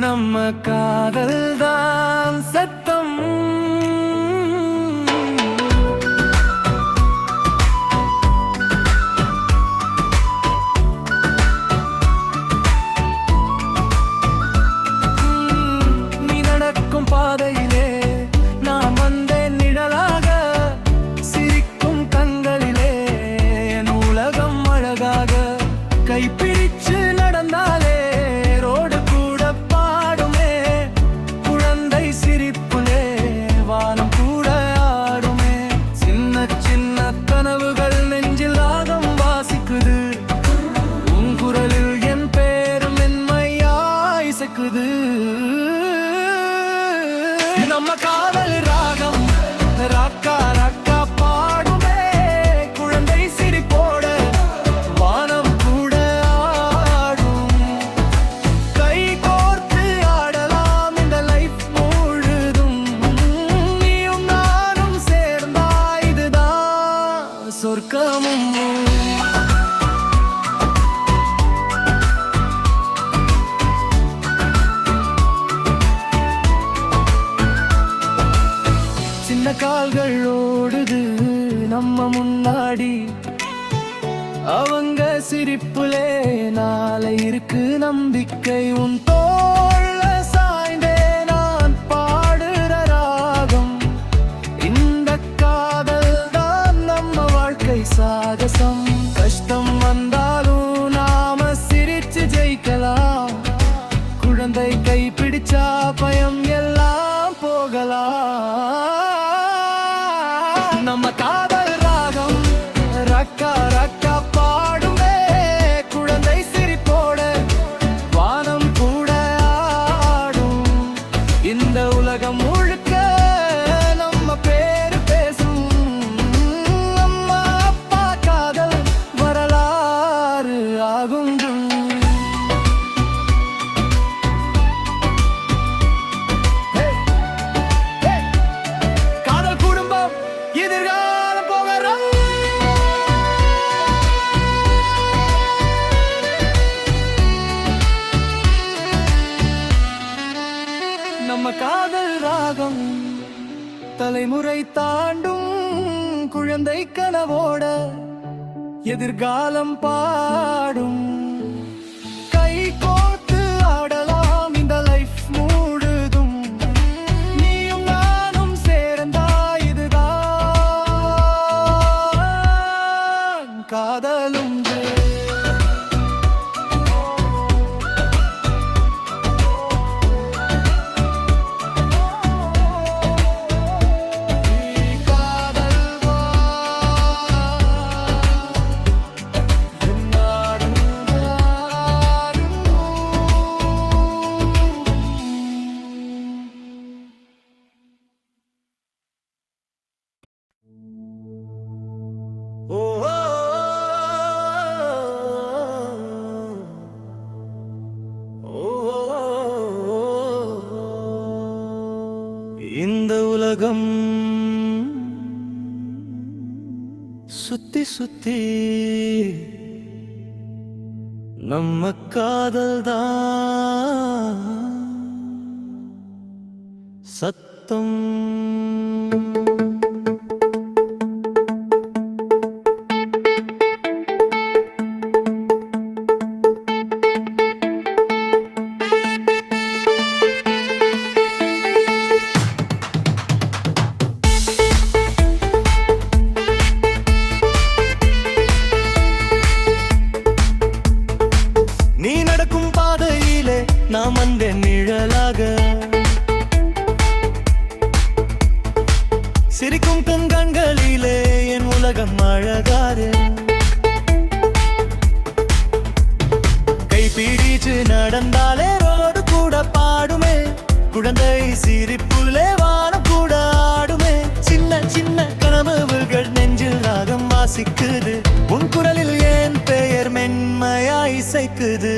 நம்ம காதல் தான் சத்தம் And I'm a car. முன்னாடி அவங்க சிரிப்புலே நாளை இருக்கு நம்பிக்கை உன் தலைமுறை தாண்டும் குழந்தை கனவோட எதிர்காலம் பாடும். உலகம் சுத்தி சுத்தி நம்ம காதல் தான் சத்தம் அழகாரு. கைப்பிடிச்சு நடந்தாலே ரோடு கூட பாடுமே. குழந்தை சிரிப்புலே வானம் கூட ஆடுமே. சின்ன சின்ன கனவுகள் நெஞ்சில் ராகம் வாசிக்குது. உன் குரலில் ஏன் பெயர் மென்மையா இசைக்குது?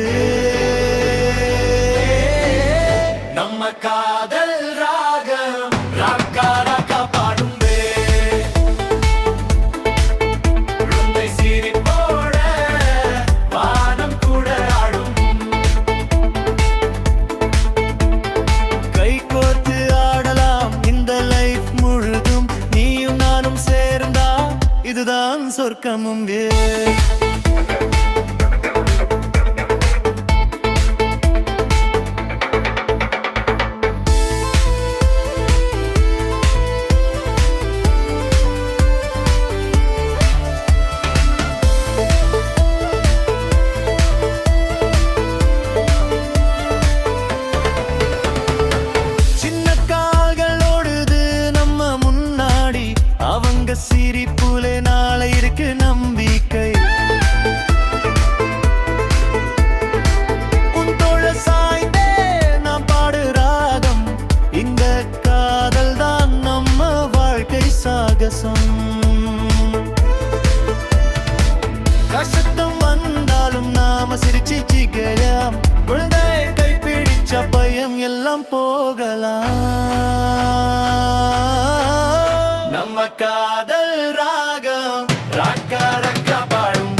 நம்ம காதல் ராகம் ராக்காரக்கா பாடும்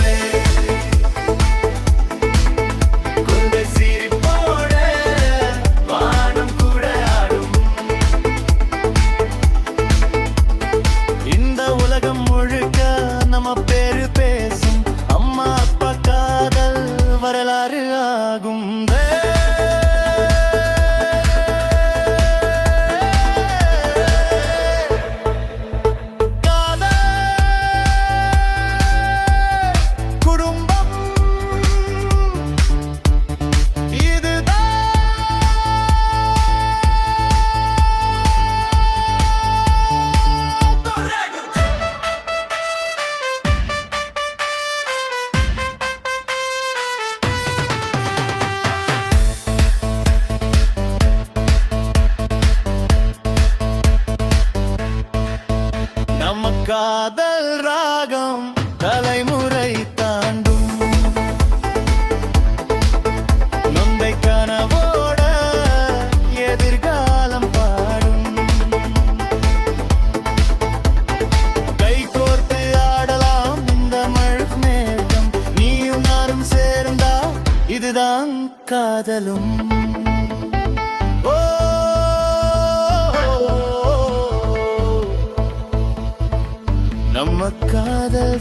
குழந்தை சிரிப்போட இந்த உலகம் முழுக்க நம்ம பேரு பேசும் அம்மா அப்பா காதல் வரலாறு காதலும். நம்ம காதல்